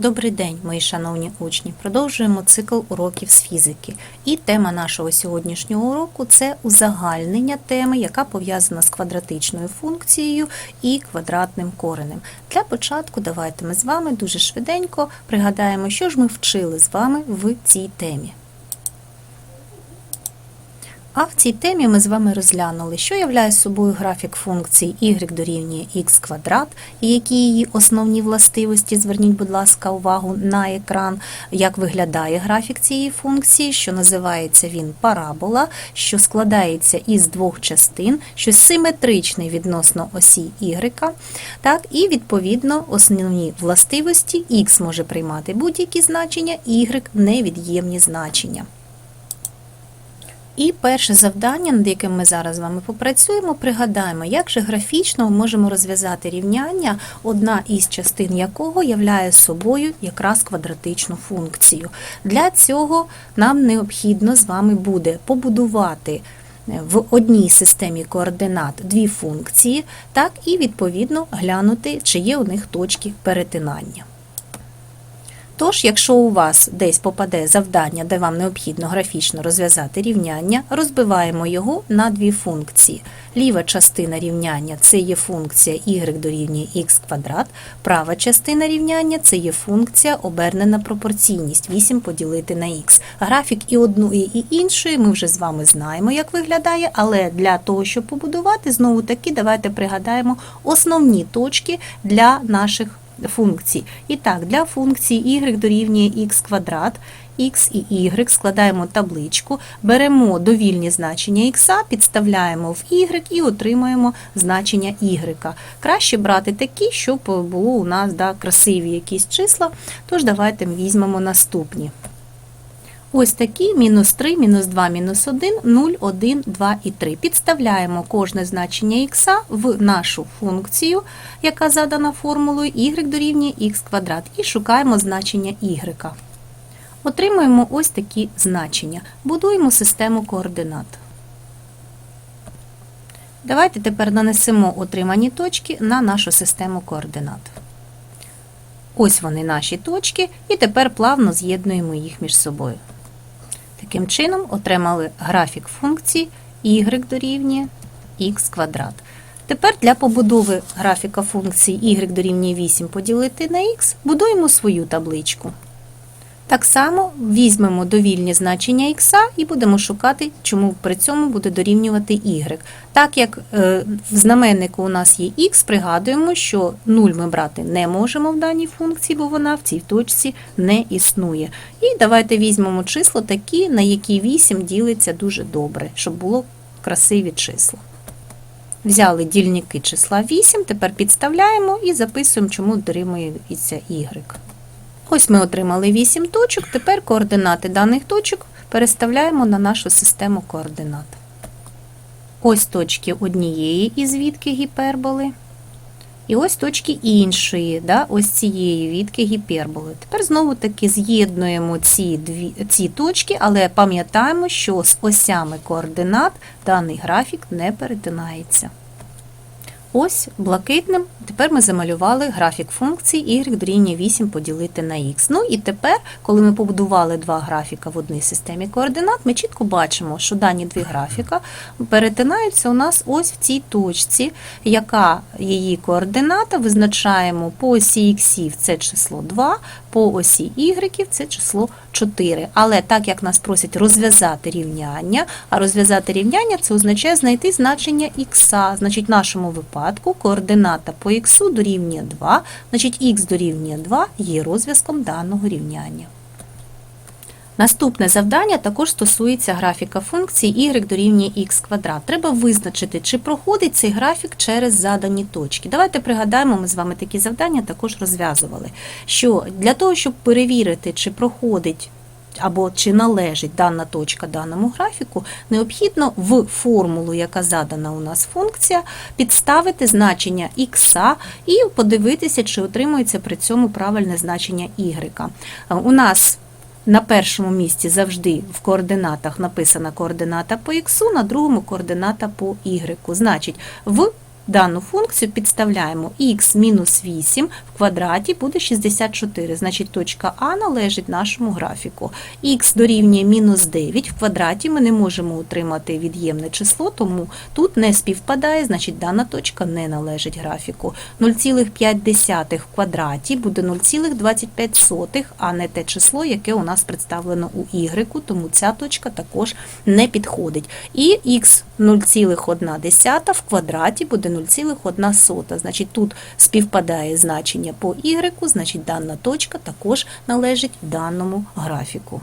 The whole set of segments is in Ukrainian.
Добрий день, мої шановні учні. Продовжуємо цикл уроків з фізики. І тема нашого сьогоднішнього уроку це узагальнення теми, яка пов'язана з квадратичною функцією і квадратним коренем. Для початку давайте ми з вами дуже швиденько пригадаємо, що ж ми вчили з вами в цій темі. А в цій темі ми з вами розглянули, що являє собою графік функції y дорівнює x квадрат, і які її основні властивості. Зверніть, будь ласка, увагу на екран, як виглядає графік цієї функції, що називається він парабола, що складається із двох частин, що симетричний відносно осі y. Так, і відповідно основні властивості x може приймати будь-які значення, y невід'ємні значення. І перше завдання, над яким ми зараз з вами попрацюємо, пригадаємо, як же графічно ми можемо розв'язати рівняння, одна із частин якого являє собою якраз квадратичну функцію. Для цього нам необхідно з вами буде побудувати в одній системі координат дві функції, так і відповідно глянути, чи є у них точки перетинання. Тож, якщо у вас десь попаде завдання, де вам необхідно графічно розв'язати рівняння, розбиваємо його на дві функції. Ліва частина рівняння це є функція y дорівнює x квадрат, права частина рівняння це є функція обернена пропорційність 8 поділити на x. Графік і одної, і іншої ми вже з вами знаємо, як виглядає, але для того, щоб побудувати, знову таки давайте пригадаємо основні точки для наших функцій. І так, для функції y дорівнює x квадрат, x і y складаємо табличку, беремо довільні значення x, підставляємо в y і отримаємо значення y. Краще брати такі, щоб було у нас да, красиві якісь числа, тож давайте візьмемо наступні. Ось такі мінус 3, мінус 2, мінус 1, 0, 1, 2 і 3. Підставляємо кожне значення х в нашу функцію, яка задана формулою y дорівнює х квадрат, і шукаємо значення y. Отримуємо ось такі значення. Будуємо систему координат. Давайте тепер нанесемо отримані точки на нашу систему координат. Ось вони наші точки, і тепер плавно з'єднуємо їх між собою. Таким чином, отримали графік функції y дорівнює x квадрат. Тепер для побудови графіка функції y дорівнює 8 поділити на x будуємо свою табличку. Так само візьмемо довільні значення x і будемо шукати, чому при цьому буде дорівнювати y. Так як е, в знаменнику у нас є x, пригадуємо, що 0 ми брати не можемо в даній функції, бо вона в цій точці не існує. І давайте візьмемо число такі, на які 8 ділиться дуже добре, щоб було красиві числа. Взяли дільники числа 8, тепер підставляємо і записуємо, чому дорівнюється y. Ось ми отримали 8 точок, тепер координати даних точок переставляємо на нашу систему координат. Ось точки однієї із відки гіперболи. І ось точки іншої, да, ось цієї відки гіперболи. Тепер знову таки з'єднуємо ці, дві, ці точки, але пам'ятаємо, що з осями координат даний графік не перетинається. Ось блакитним. Тепер ми замалювали графік функції y дорівнює 8 поділити на x. Ну і тепер, коли ми побудували два графіка в одній системі координат, ми чітко бачимо, що дані дві графіка перетинаються у нас ось в цій точці, яка її координата визначаємо по осі х це число 2, по осі y це число 4. Але так як нас просять розв'язати рівняння, а розв'язати рівняння це означає знайти значення х, значить в нашому випадку координата по х дорівнює 2, значить х дорівнює 2 є розв'язком даного рівняння. Наступне завдання також стосується графіка функції y дорівнює x квадрат. Треба визначити, чи проходить цей графік через задані точки. Давайте пригадаємо, ми з вами такі завдання також розв'язували. Що для того, щоб перевірити, чи проходить або чи належить дана точка даному графіку, необхідно в формулу, яка задана у нас функція, підставити значення х і подивитися, чи отримується при цьому правильне значення y. У нас на першому місці завжди в координатах написана координата по х, на другому координата по y. Значить, в дану функцію підставляємо х мінус 8 в квадраті буде 64, значить точка А належить нашому графіку. х дорівнює мінус 9 в квадраті ми не можемо отримати від'ємне число, тому тут не співпадає, значить дана точка не належить графіку. 0,5 в квадраті буде 0,25, а не те число, яке у нас представлено у y, тому ця точка також не підходить. І х 0,1 в квадраті буде 0,1. Значить, тут співпадає значення по y, значить дана точка також належить даному графіку.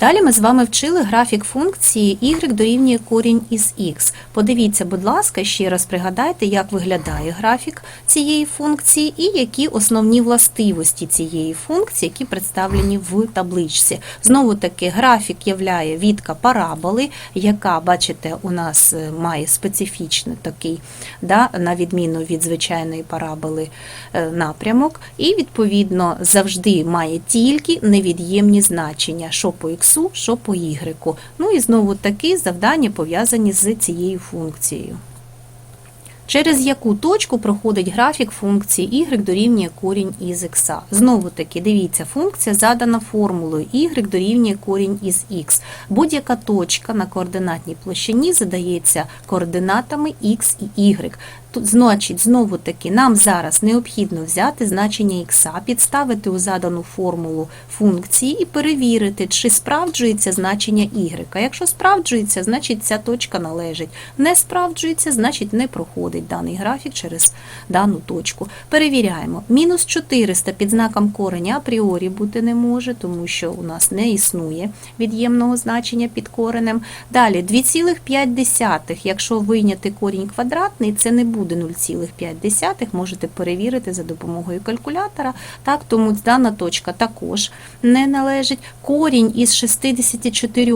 Далі ми з вами вчили графік функції y дорівнює корінь із x. Подивіться, будь ласка, ще раз пригадайте, як виглядає графік цієї функції і які основні властивості цієї функції, які представлені в табличці. Знову таки, графік являє відка параболи, яка, бачите, у нас е, має специфічний такий, да, на відміну від звичайної параболи, е, напрямок, і, відповідно, завжди має тільки невід'ємні значення, що по x, що по ігреку. Ну і знову таки завдання пов'язані з цією функцією. Через яку точку проходить графік функції y дорівнює корінь із x. Знову таки, дивіться, функція задана формулою y дорівнює корінь із x. Будь-яка точка на координатній площині задається координатами x і y. Тут, значить, знову таки, нам зараз необхідно взяти значення х, підставити у задану формулу функції і перевірити, чи справджується значення y. Якщо справджується, значить ця точка належить. Не справджується, значить не проходить даний графік через дану точку. Перевіряємо. Мінус 400 під знаком кореня апріорі бути не може, тому що у нас не існує від'ємного значення під коренем. Далі 2,5, якщо вийняти корінь квадратний, це не буде 0,5, можете перевірити за допомогою калькулятора. Так, Тому дана точка також не належить. Корінь із 64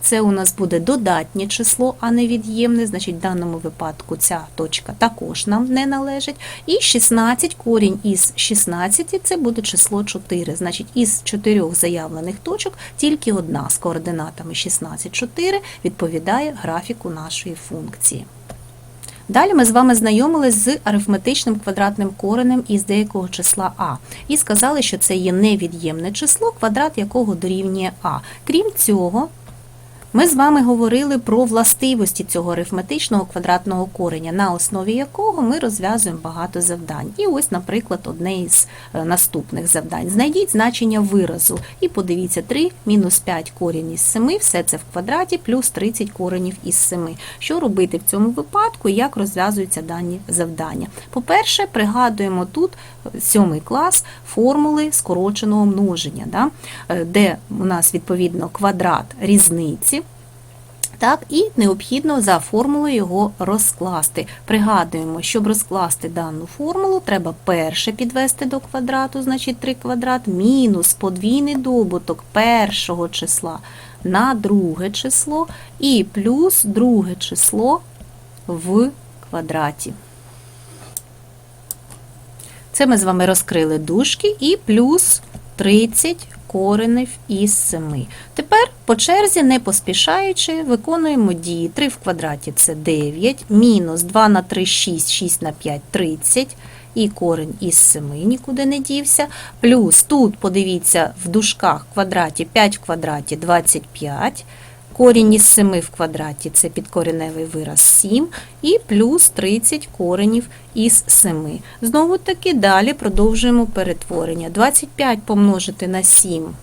це у нас буде додатнє число, а не від'ємне. Значить, в даному випадку ця точка також нам не належить. І 16 корінь із 16 це буде число 4. Значить, із 4 заявлених точок тільки одна з координатами 16, 4 відповідає графіку нашої функції. Далі ми з вами знайомились з арифметичним квадратним коренем із деякого числа а. І сказали, що це є невід'ємне число, квадрат якого дорівнює а. Крім цього, ми з вами говорили про властивості цього арифметичного квадратного кореня, на основі якого ми розв'язуємо багато завдань. І ось, наприклад, одне із е, наступних завдань. Знайдіть значення виразу. І подивіться, 3 мінус 5 корінь із 7, все це в квадраті, плюс 30 коренів із 7. Що робити в цьому випадку і як розв'язуються дані завдання? По-перше, пригадуємо тут е, сьомий клас формули скороченого множення, да? е, де у нас відповідно квадрат різниці. Так, і необхідно за формулою його розкласти. Пригадуємо, щоб розкласти дану формулу, треба перше підвести до квадрату, значить 3 квадрат, мінус подвійний добуток першого числа на друге число, і плюс друге число в квадраті. Це ми з вами розкрили дужки і плюс 30 коренів із 7. Тепер по черзі, не поспішаючи, виконуємо дії. 3 в квадраті це 9, мінус 2 на 3 6, 6 на 5 30. І корень із 7 нікуди не дівся. Плюс тут, подивіться, в дужках в квадраті 5 в квадраті 25. Корінь із 7 в квадраті це підкореневий вираз 7, і плюс 30 коренів із 7. Знову таки далі продовжуємо перетворення. 25 помножити на 7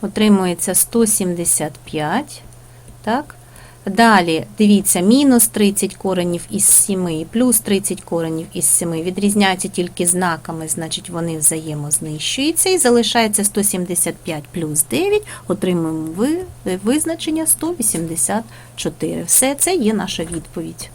отримується 175. Так? Далі, дивіться, мінус 30 коренів із 7 і плюс 30 коренів із 7 відрізняються тільки знаками, значить вони взаємознищуються. І залишається 175 плюс 9, отримуємо визначення 184. Все це є наша відповідь.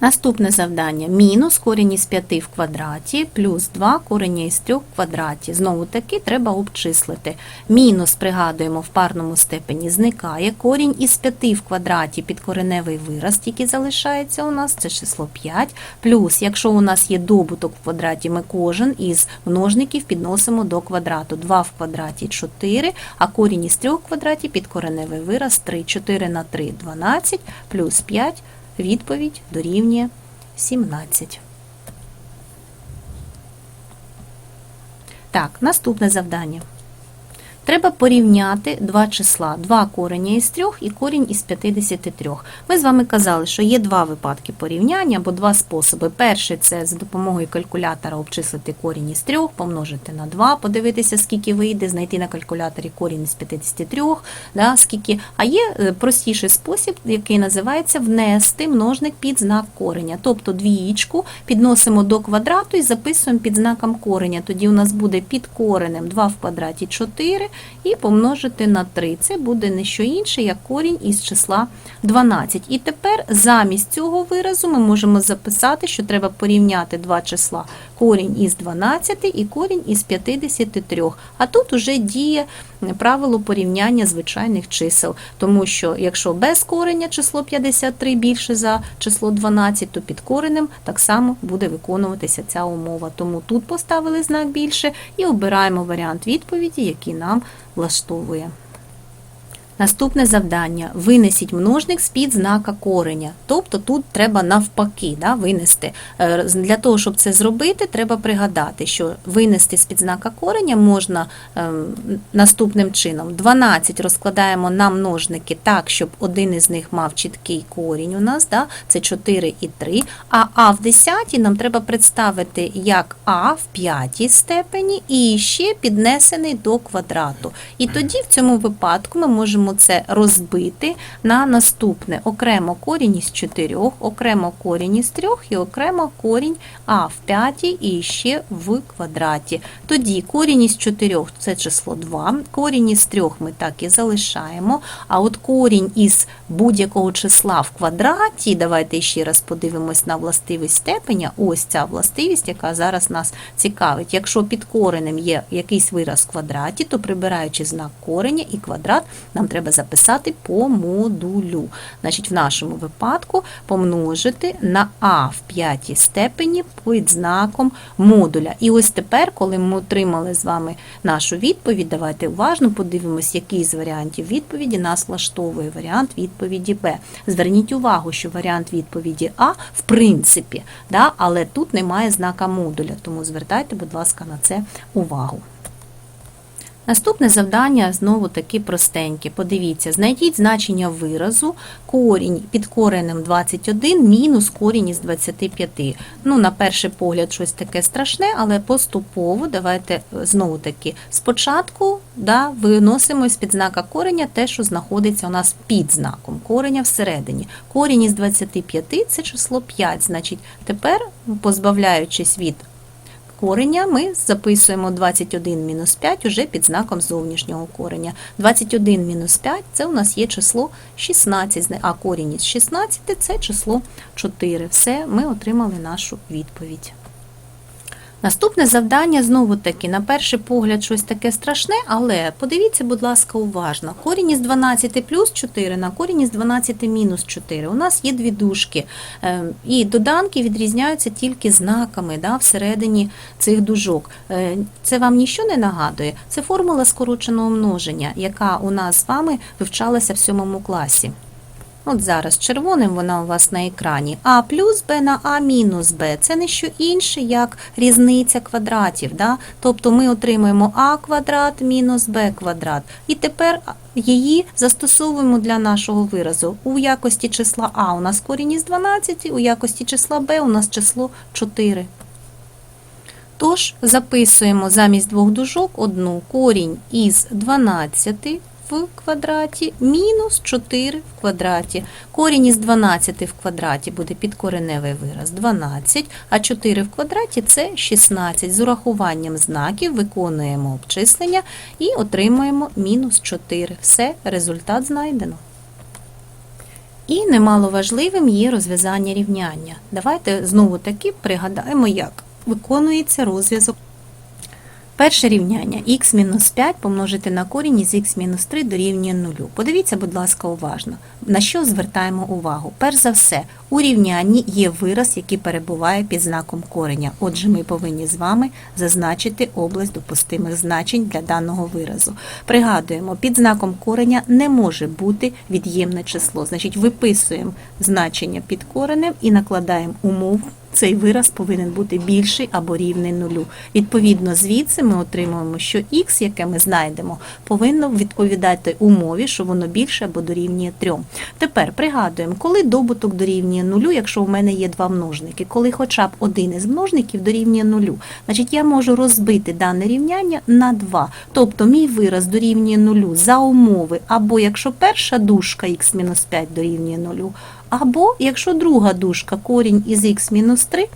Наступне завдання мінус корінь із 5 в квадраті, плюс 2 корення із 3 в квадраті. Знову таки треба обчислити. Мінус, пригадуємо, в парному степені зникає. Корінь із 5 в квадраті підкореневий вираз, тільки залишається у нас, це число 5. Плюс, якщо у нас є добуток в квадраті, ми кожен із множників підносимо до квадрату. 2 в квадраті 4, а корінь із 3 в квадраті підкореневий вираз 3. 4 на 3 12, плюс 5 відповідь дорівнює 17. Так, наступне завдання. Треба порівняти два числа, два корення із трьох і корінь із 53. Ми з вами казали, що є два випадки порівняння або два способи. Перший це за допомогою калькулятора обчислити корінь із трьох, помножити на 2, подивитися, скільки вийде, знайти на калькуляторі корінь із 53, да, скільки. А є е, простіший спосіб, який називається внести множник під знак кореня. Тобто двієчку підносимо до квадрату і записуємо під знаком кореня. Тоді у нас буде під коренем 2 в квадраті 4 і помножити на 3. Це буде не що інше, як корінь із числа 12. І тепер замість цього виразу ми можемо записати, що треба порівняти два числа корінь із 12 і корінь із 53. А тут уже діє правило порівняння звичайних чисел, тому що якщо без кореня число 53 більше за число 12, то під коренем так само буде виконуватися ця умова. Тому тут поставили знак більше і обираємо варіант відповіді, який нам влаштовує. Наступне завдання винесіть множник з-під знака кореня. Тобто тут треба навпаки да, винести. Е, Для того, щоб це зробити, треба пригадати, що винести з-під знака кореня можна ем, наступним чином. 12 розкладаємо на множники так, щоб один із них мав чіткий корінь у нас, да, це 4 і 3. А А в 10 нам треба представити як А в п'ятій степені і ще піднесений до квадрату. І тоді в цьому випадку ми можемо це розбити на наступне окремо корінь із 4, окремо корінь із 3 і окремо корінь А в п'ятій і ще в квадраті. Тоді корінь із 4 – це число 2, корінь із 3 ми так і залишаємо, а от корінь із будь-якого числа в квадраті, давайте ще раз подивимось на властивість степеня, ось ця властивість, яка зараз нас цікавить. Якщо під коренем є якийсь вираз в квадраті, то прибираючи знак кореня і квадрат, нам треба записати по модулю. Значить, в нашому випадку помножити на а в п'ятій степені під знаком модуля. І ось тепер, коли ми отримали з вами нашу відповідь, давайте уважно подивимось, який з варіантів відповіді нас влаштовує варіант відповіді Б. Зверніть увагу, що варіант відповіді А в принципі, да, але тут немає знака модуля, тому звертайте, будь ласка, на це увагу. Наступне завдання знову таки простеньке. Подивіться, знайдіть значення виразу корінь під коренем 21 мінус корінь із 25. Ну, на перший погляд, щось таке страшне, але поступово давайте знову таки спочатку да, виносимо з під знака кореня те, що знаходиться у нас під знаком кореня всередині. Корінь із 25 це число 5. Значить, тепер, позбавляючись від кореня ми записуємо 21 мінус 5 уже під знаком зовнішнього кореня. 21 мінус 5 це у нас є число 16, а корінь із 16 це число 4. Все, ми отримали нашу відповідь. Наступне завдання знову таки, на перший погляд, щось таке страшне, але подивіться, будь ласка, уважно. Корінь із 12 плюс 4 на корінь із 12 мінус 4. У нас є дві дужки, е, і доданки відрізняються тільки знаками да, всередині цих дужок. Е, Це вам нічого не нагадує? Це формула скороченого множення, яка у нас з вами вивчалася в сьомому класі. От зараз червоним вона у вас на екрані. А плюс Б на А мінус Б. Це не що інше, як різниця квадратів. Да? Тобто ми отримуємо А квадрат мінус Б квадрат. І тепер її застосовуємо для нашого виразу. У якості числа А у нас корінь із 12, у якості числа Б у нас число 4. Тож записуємо замість двох дужок одну корінь із 12 в квадраті мінус 4 в квадраті. Корінь із 12 в квадраті буде підкореневий вираз 12, а 4 в квадраті це 16. З урахуванням знаків виконуємо обчислення і отримуємо мінус 4. Все, результат знайдено. І немало важливим є розв'язання рівняння. Давайте знову таки пригадаємо, як виконується розв'язок. Перше рівняння х-5 помножити на корінь із х-3 дорівнює 0. Подивіться, будь ласка, уважно. На що звертаємо увагу? Перш за все, у рівнянні є вираз, який перебуває під знаком кореня. Отже, ми повинні з вами зазначити область допустимих значень для даного виразу. Пригадуємо, під знаком кореня не може бути від'ємне число. Значить, виписуємо значення під коренем і накладаємо умову. Цей вираз повинен бути більший або рівний нулю. Відповідно, звідси ми отримуємо, що х, яке ми знайдемо, повинно відповідати умові, що воно більше або дорівнює 3. Тепер пригадуємо, коли добуток дорівнює нулю, якщо у мене є два множники, коли хоча б один із множників дорівнює нулю, значить я можу розбити дане рівняння на 2. Тобто мій вираз дорівнює нулю за умови, або якщо перша дужка х-5 дорівнює нулю, або якщо друга дужка корінь із х-3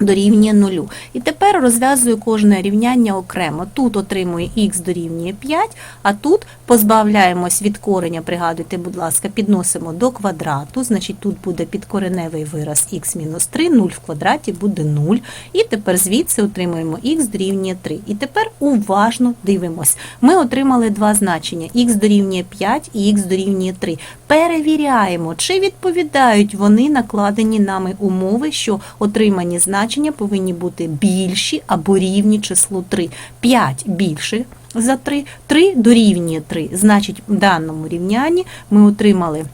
дорівнює нулю. І тепер розв'язую кожне рівняння окремо. Тут отримую х дорівнює 5, а тут позбавляємось від кореня, пригадуйте, будь ласка, підносимо до квадрату, значить тут буде підкореневий вираз х-3, 0 в квадраті буде 0. І тепер звідси отримуємо х дорівнює 3. І тепер уважно дивимось. Ми отримали два значення х дорівнює 5 і х дорівнює 3. Перевіряємо, чи відповідають вони накладені нами умови, що отримані значення повинні бути більші або рівні числу 3. 5 більше за 3, 3 дорівнює 3. Значить, в даному рівнянні ми отримали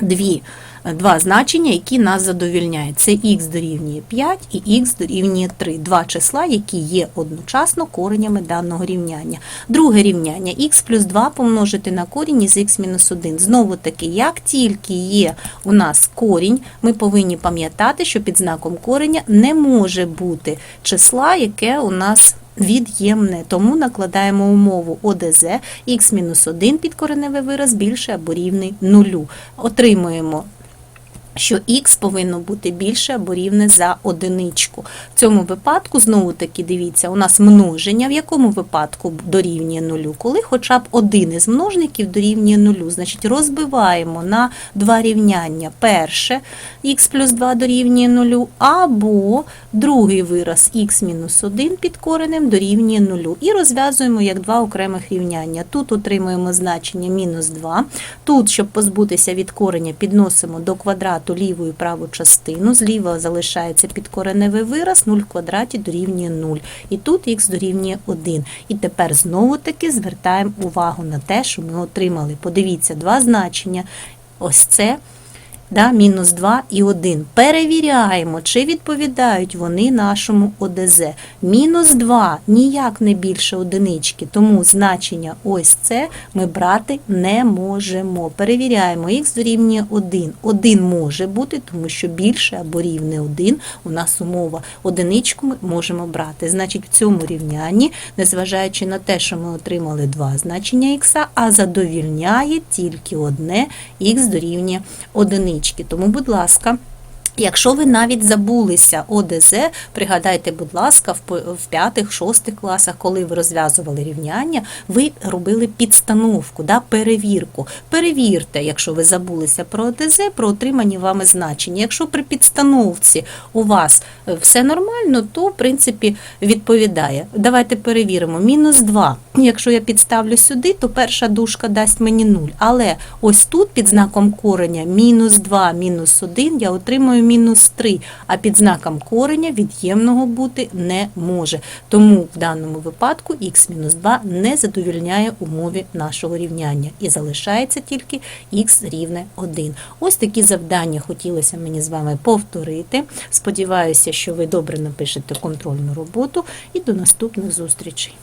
дві, два значення, які нас задовільняють. Це х дорівнює 5 і х дорівнює 3. Два числа, які є одночасно коренями даного рівняння. Друге рівняння х плюс 2 помножити на корінь із х-1. Знову таки, як тільки є у нас корінь, ми повинні пам'ятати, що під знаком кореня не може бути числа, яке у нас від'ємне, тому накладаємо умову ОДЗ х-1 підкореневий вираз більше або рівний нулю. Отримуємо що х повинно бути більше або рівне за одиничку. В цьому випадку, знову таки, дивіться, у нас множення, в якому випадку дорівнює нулю, коли хоча б один із множників дорівнює нулю. Значить, розбиваємо на два рівняння. Перше х плюс 2 дорівнює нулю, або другий вираз х-1 під коренем дорівнює нулю. І розв'язуємо як два окремих рівняння. Тут отримуємо значення мінус 2. Тут, щоб позбутися від кореня, підносимо до квадрату ліву і праву частину. Зліва залишається підкореневий вираз, 0 в квадраті дорівнює 0. І тут х дорівнює 1. І тепер знову-таки звертаємо увагу на те, що ми отримали. Подивіться, два значення. Ось це да, мінус 2 і 1. Перевіряємо, чи відповідають вони нашому ОДЗ. Мінус 2 ніяк не більше одинички, тому значення ось це ми брати не можемо. Перевіряємо, х дорівнює 1. 1 може бути, тому що більше або рівне 1 у нас умова. Одиничку ми можемо брати. Значить, в цьому рівнянні, незважаючи на те, що ми отримали два значення х, а задовільняє тільки одне х дорівнює одинички. Тому, будь ласка. Якщо ви навіть забулися ОДЗ, пригадайте, будь ласка, в п'ятих, шостих класах, коли ви розв'язували рівняння, ви робили підстановку, да, перевірку. Перевірте, якщо ви забулися про ОДЗ, про отримані вами значення. Якщо при підстановці у вас е, все нормально, то в принципі відповідає. Давайте перевіримо. Мінус 2. Якщо я підставлю сюди, то перша дужка дасть мені 0. Але ось тут під знаком кореня мінус 2, мінус 1 я отримую мінус 3, а під знаком кореня від'ємного бути не може. Тому в даному випадку х-2 не задовільняє умові нашого рівняння і залишається тільки х рівне 1. Ось такі завдання хотілося мені з вами повторити. Сподіваюся, що ви добре напишете контрольну роботу і до наступних зустрічей.